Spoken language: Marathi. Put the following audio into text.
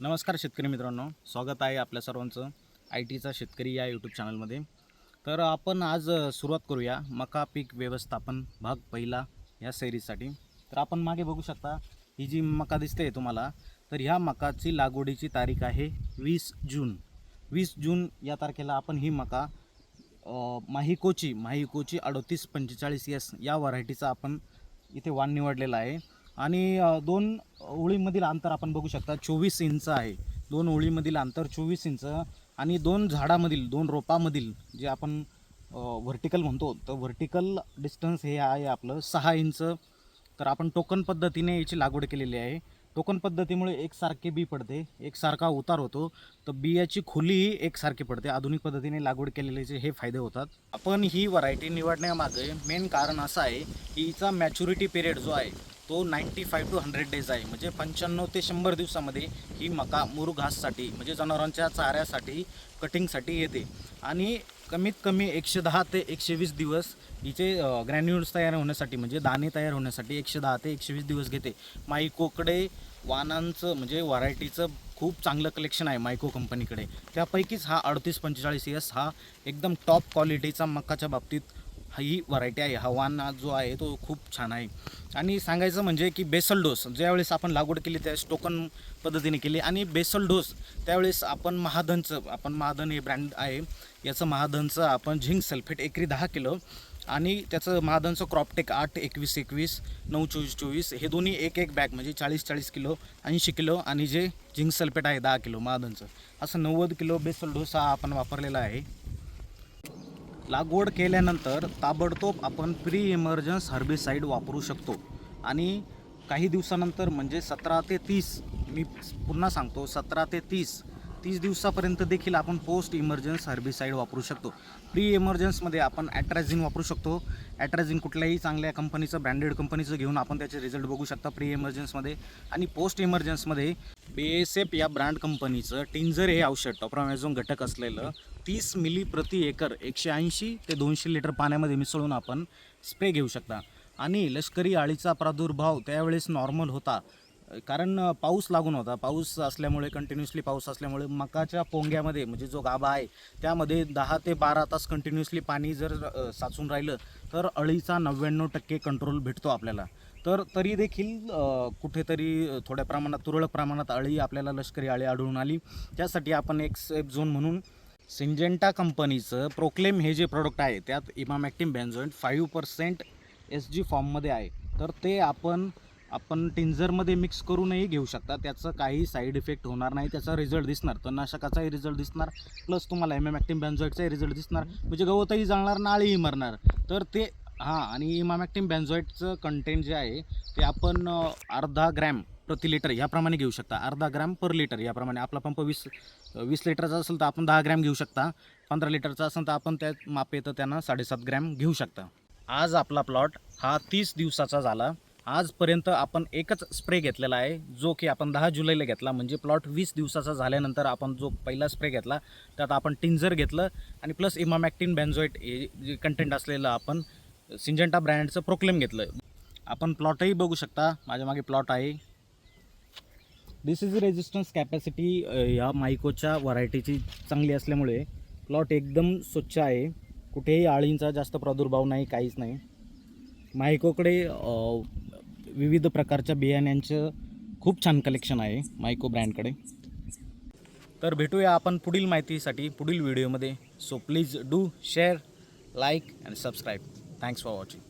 नमस्कार शेतकरी मित्रांनो स्वागत आहे आपल्या सर्वांचं आय टीचा शेतकरी या यूट्यूब चॅनलमध्ये तर आपण आज सुरुवात करूया मका पीक व्यवस्थापन भाग पहिला या सेरीजसाठी तर आपण मागे बघू शकता ही जी मका दिसते तुम्हाला तर ह्या मकाची लागवडीची तारीख आहे वीस जून. वीस जून या तारखेला आपण ही मका माहिकोची माहिकोची अडतीस पंचेचाळीस एस या व्हरायटीचा आपण इथे वाण निवडलेला आहे. आणि दोन ओळीमधील अंतर आपण बघू शकता. चोवीस इंच आहे. दोन ओळीमधील अंतर चोवीस इंच आणि दोन झाडामधील दोन रोपामधील जे आपण व्हर्टिकल म्हणतो तर व्हर्टिकल डिस्टन्स हे आहे आपलं सहा इंच. तर आपण टोकन पद्धतीने याची लागवड केलेली आहे. टोकन पद्धतीमुळे एकसारखे बी पडते एकसारखा उतार होतो. तर बियाची खोलीही एकसारखी पडते. आधुनिक पद्धतीने लागवड केलेल्याचे हे फायदे होतात. आपण ही व्हरायटी निवडण्यामागे मेन कारण असं आहे की हिचा मॅच्युरिटी पिरियड जो आहे तो ninety five to hundred days आहे. म्हणजे पंच्याण्णव ते शंभर दिवसामध्ये ही मका मुरुघाससाठी म्हणजे जनावरांच्या चाऱ्यासाठी कटिंगसाठी येते. आणि कमीत कमी एकशे दहा ते एकशे वीस दिवस हिचे ग्रॅन्युल्स तयार होण्यासाठी म्हणजे दाणे तयार होण्यासाठी एकशे दहा ते एकशे वीस दिवस घेते. मायकोकडे वानांचं म्हणजे व्हरायटीचं खूप चांगलं कलेक्शन आहे मायको कंपनीकडे त्यापैकीच हा अडतीस पंचेचाळीस एस हा एकदम टॉप क्वालिटीचा मकाच्या बाबतीत ही व्हरायटी आहे. हा जो आहे तो खूप छान आहे. आणि सांगायचं म्हणजे की बेसल डोस ज्यावेळेस आपण लागवड केली त्यावेळेस टोकन पद्धतीने केली आणि बेसल डोस त्यावेळेस आपण महाधनचं आपण महाधन हे ब्रँड आहे. याचं महाधनचं आपण झिंक सल्फेट एकरी दहा किलो आणि त्याचं महाधनचं क्रॉपटेक आठ एकवीस एकवीस नऊ चोवीस चोवीस हे दोन्ही एक एक बॅग म्हणजे चाळीस चाळीस किलो ऐंशी किलो आणि जे झिंक सल्फेट आहे दहा किलो महाधनचं. असं नव्वद किलो बेसल डोस हा आपण वापरलेला आहे. लागवड केल्यानंतर ताबडतोब आपण प्री इमर्जन्स हर्बिसाईड वापरू शकतो. आणि काही दिवसानंतर म्हणजे सतरा ते तीस मी पुन्हा सांगतो सतरा ते तीस तीस दिवसापर्यंत देखील आपण पोस्ट इमर्जन्स हर्बिसाईड वापरू शकतो. प्री इमर्जन्समध्ये आपण ॲट्रॅझिन वापरू शकतो. ॲट्रॅझिन कुठल्याही चांगल्या कंपनीचं ब्रँडेड कंपनीचं घेऊन आपण त्याचे रिझल्ट बघू शकता प्री इमर्जन्समध्ये आणि पोस्ट इमर्जन्समध्ये बी एस एफ या ब्रँड कंपनीचं टिंजर हे औषध टॉप्रामॅझोन घटक असलेलं तीस मिली प्रति एकर एकशे ऐंशी ते दोनशे लिटर पाण्यामध्ये मिसळून आपण स्प्रे घेऊ शकता. आणि लष्करी अळीचा प्रादुर्भाव त्यावेळेस नॉर्मल होता. कारण पाऊस लागून होता. पाऊस असल्यामुळे कंटिन्युअसली पाऊस असल्यामुळे मकाच्या पोंग्यामध्ये म्हणजे जो गाभा आहे त्यामध्ये दहा ते बारा तास कंटिन्युअसली पाणी जर साचून राहिलं तर अळीचा नव्याण्णव टक्के कंट्रोल भेटतो आपल्याला. तर तरी देखील कुठेतरी थोड्या प्रमाणात तुरळक प्रमाणात अळी आपल्याला लष्करी अळी आढळून आली. त्यासाठी आपण एक सेफ झोन म्हणून सिंजेंटा कंपनीचं प्रोक्लेम हे जे प्रोडक्ट आहे त्यात इमामॅक्टिम बॅन्झॉईंट फाईव्ह पर्सेंट एस जी फॉर्ममध्ये आहे. तर ते आपण आपण टिंझरमध्ये मिक्स करूनही घेऊ शकता. त्याचं काही साईड इफेक्ट होणार नाही. त्याचा रिझल्ट दिसणार. तणनाशकाचाही रिझल्ट दिसणार. प्लस तुम्हाला इमामॅक्टिम बॅन्झॉईटचाही रिझल्ट दिसणार. म्हणजे गवतही जाळणार नाळीही मरणार. तर ते हां आणि इमामॅक्टिम बॅन्झॉईटचं कंटेंट जे आहे ते आपण अर्धा ग्रॅम प्रति लिटर याप्रमाणे घेऊ शकता. अर्धा ग्रॅम पर लिटर याप्रमाणे. आपला पंप वीस वीस लिटरचा असेल तर आपण दहा ग्रॅम घेऊ शकता. पंधरा लिटरचा असेल तर आपण त्यात माप येतं त्यांना साडेसात ग्रॅम घेऊ शकता. आज आपला प्लॉट हा तीस दिवसाचा झाला. आजपर्यंत आपण एकच स्प्रे घेतलेला आहे जो की आपण दहा जुलैला घेतला. म्हणजे प्लॉट वीस दिवसाचा झाल्यानंतर आपण जो पहिला स्प्रे घेतला त्यात आपण टिंजर घेतलं आणि प्लस इमामॅक्टिन बॅन्झॉईट हे जे कंटेंट असलेलं आपण सिंजंटा ब्रँडचं प्रोक्लेम घेतलं. आपण प्लॉटही बघू शकता. माझ्या मागे प्लॉट आहे. दिस इज रेजिस्टन्स कॅपॅसिटी या मायकोच्या व्हरायटीची चांगली असल्यामुळे प्लॉट एकदम स्वच्छ आहे. कुठेही आळींचा जास्त प्रादुर्भाव नाही काहीच नाही. मायकोकडे विविध प्रकारच्या बियाण्यांचं खूप छान कलेक्शन आहे मायको ब्रँडकडे. तर भेटूया आपण पुढील माहितीसाठी पुढील व्हिडिओमध्ये so please do share like and subscribe thanks for watching